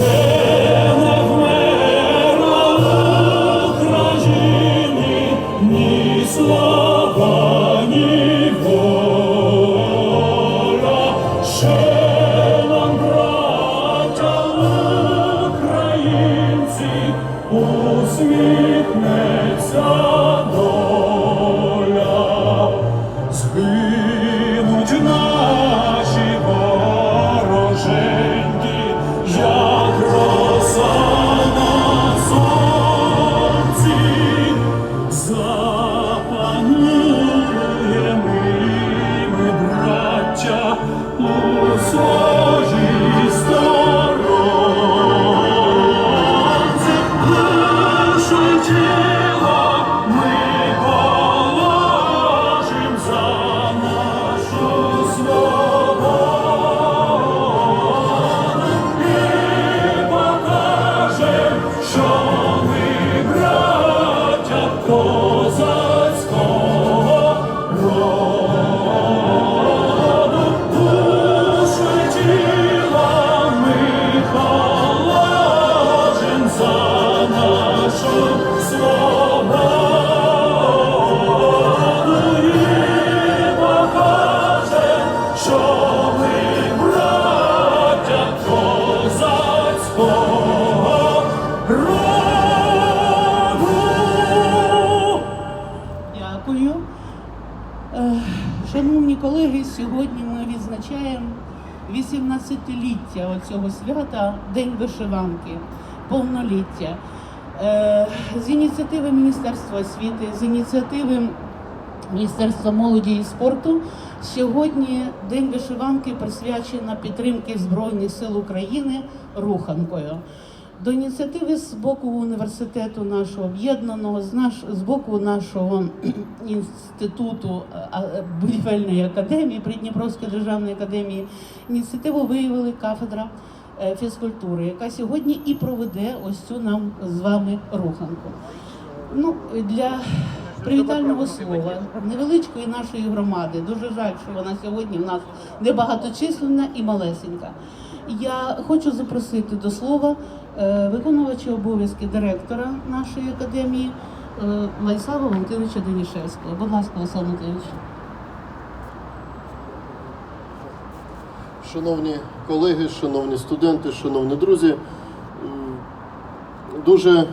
ще 18-ліття оцього свята День вишиванки, повноліття. Е, З ініціативи Міністерства освіти, з ініціативи Міністерства молоді і спорту сьогодні День вишиванки присвячено підтримки Збройних сил України руханкою. До ініціативи з боку університету нашого об'єднаного, з, наш, з боку нашого інституту е, будівельної академії, Придніпровської державної академії, ініціативу виявили кафедра е, фізкультури, яка сьогодні і проведе ось цю нам з вами руханку. Ну, для привітального слова невеличкої нашої громади. Дуже жаль, що вона сьогодні в нас небагаточисленна і малесенька. Я хочу запросити до слова е, виконувача обов'язки директора нашої академії е, Владислава Валентиновича Данішевського. Будь ласка, Владислав Валентинович. Шановні колеги, шановні студенти, шановні друзі, дуже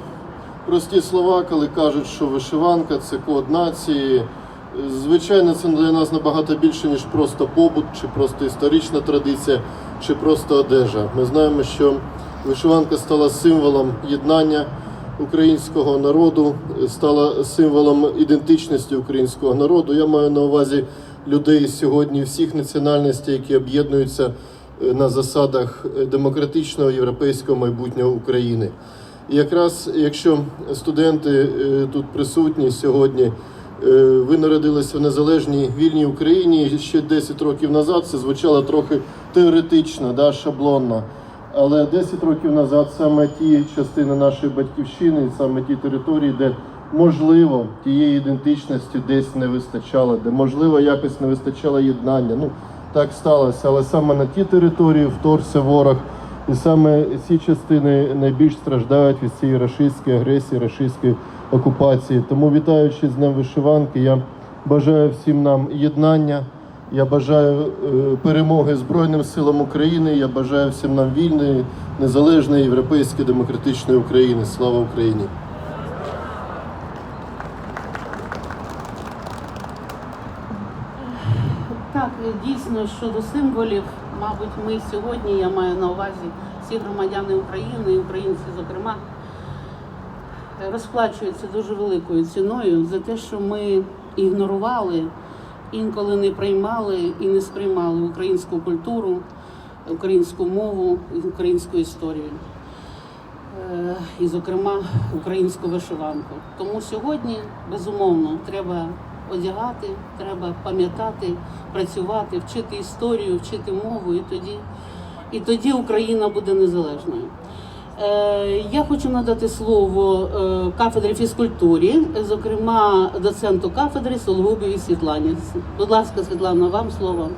прості слова, коли кажуть, що вишиванка це код нації. Звичайно, це для нас набагато більше, ніж просто побут, чи просто історична традиція, чи просто одежа. Ми знаємо, що вишиванка стала символом єднання українського народу, стала символом ідентичності українського народу. Я маю на увазі людей сьогодні всіх національностей, які об'єднуються е, на засадах е, демократичного європейського майбутнього України. І якраз якщо студенти е, тут присутні сьогодні, ви народилися в незалежній вільній Україні ще 10 років назад, це звучало трохи теоретично, да, шаблонно. Але 10 років назад саме ті частини нашої батьківщини, саме ті території, де можливо тієї ідентичності десь не вистачало, де можливо якось не вистачало єднання. Ну так сталося, але саме на ті території вторгся ворог. І саме ці частини найбільш страждають від цієї рашистської агресії, рашистської окупації. Тому, вітаючи з Днем вишиванки, я бажаю всім нам єднання. Я бажаю е, перемоги Збройним силам України. Я бажаю всім нам вільної, незалежної європейської демократичної України. Слава Україні! Так, дійсно щодо символів, мабуть, ми сьогодні, я маю на увазі всі громадяни України, і українці, зокрема, розплачуються дуже великою ціною за те, що ми ігнорували, інколи не приймали і не сприймали українську культуру, українську мову українську історію. Е, і, зокрема, українську вишиванку. Тому сьогодні, безумовно, треба одягати, треба пам'ятати, працювати, вчити історію, вчити мову, і тоді, і тоді Україна буде незалежною. Е, я хочу надати слово е, кафедрі фізкультурі, зокрема доценту кафедри Сологубові Світлані. Будь ласка, Світлана, вам слово.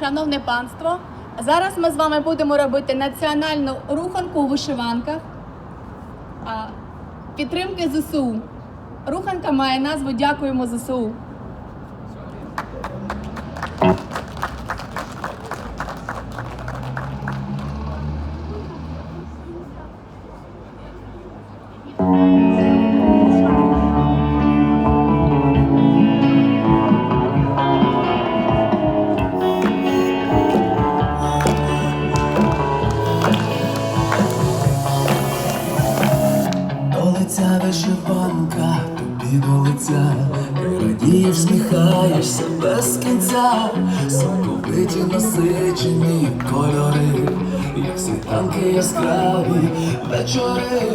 Шановне панство. Зараз ми з вами будемо робити національну руханку у вишиванках підтримки ЗСУ. Руханка має назву Дякуємо ЗСУ. і всміхаєшся без кінця, соковиті насичені кольори, як світанки яскраві вечори,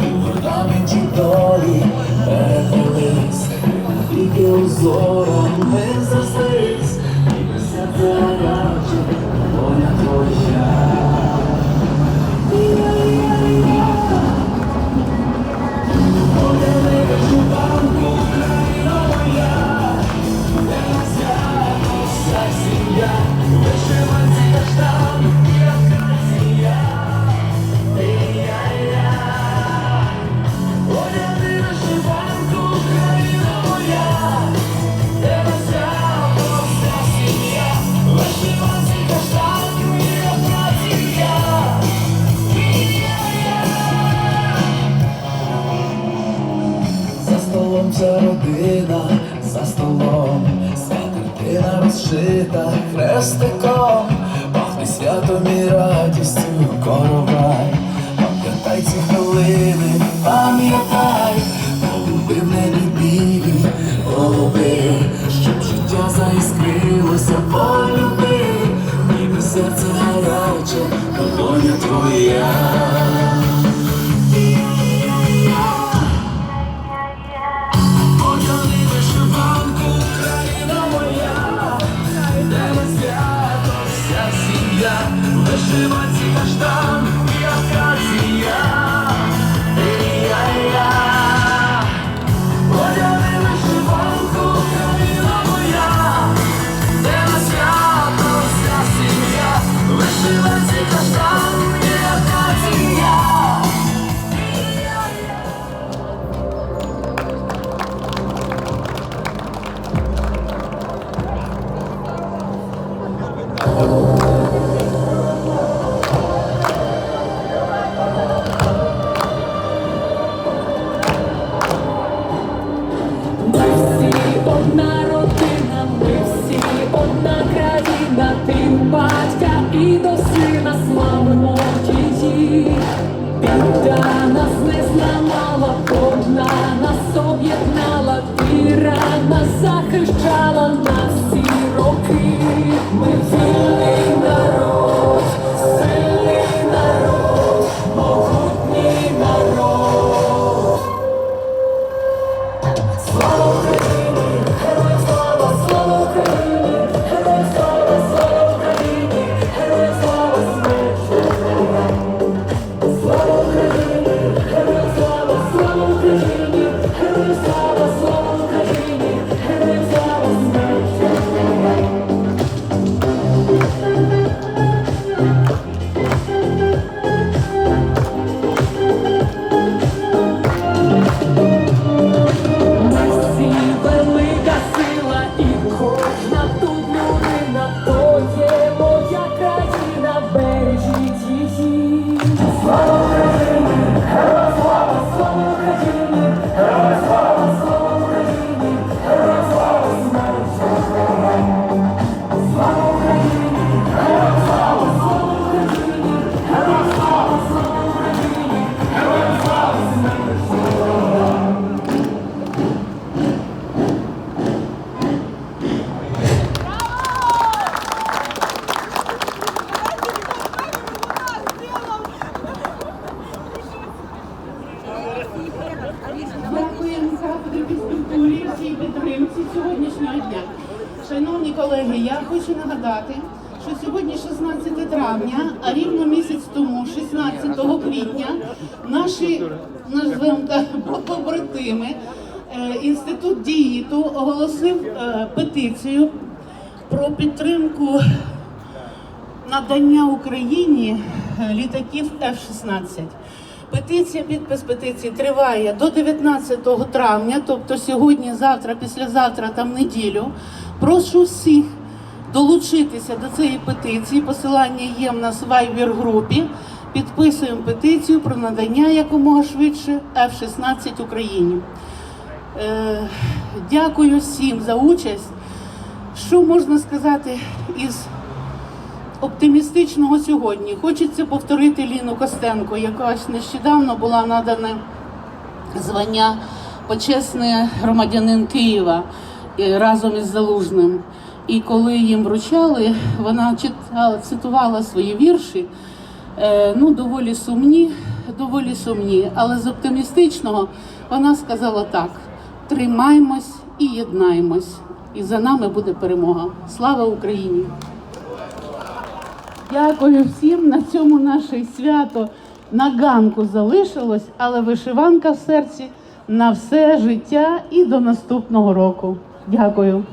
у гордаменті долі перелилися, тільки узор. Зібралася родина за столом, скатертина розшита хрестиком. 다 А рівно місяць тому, 16 квітня, наші назвемо побратими, е, інститут діїту оголосив е, петицію про підтримку надання Україні е, літаків F-16. Петиція, підпис петиції триває до 19 травня, тобто сьогодні, завтра, післязавтра, там неділю. Прошу всіх долучитися до цієї петиції. Посилання є в нас в Viber групі. Підписуємо петицію про надання якомога швидше F-16 Україні. Е, Дякую всім за участь. Що можна сказати із оптимістичного сьогодні? Хочеться повторити Ліну Костенко, яка нещодавно була надана звання почесний громадянин Києва е, разом із Залужним. І коли їм вручали, вона читала, цитувала свої вірші, е, ну, доволі сумні, доволі сумні. Але з оптимістичного вона сказала так: тримаймось і єднаймось, і за нами буде перемога. Слава Україні! Дякую всім. На цьому наше свято на ганку залишилось, але вишиванка в серці на все життя і до наступного року. Дякую.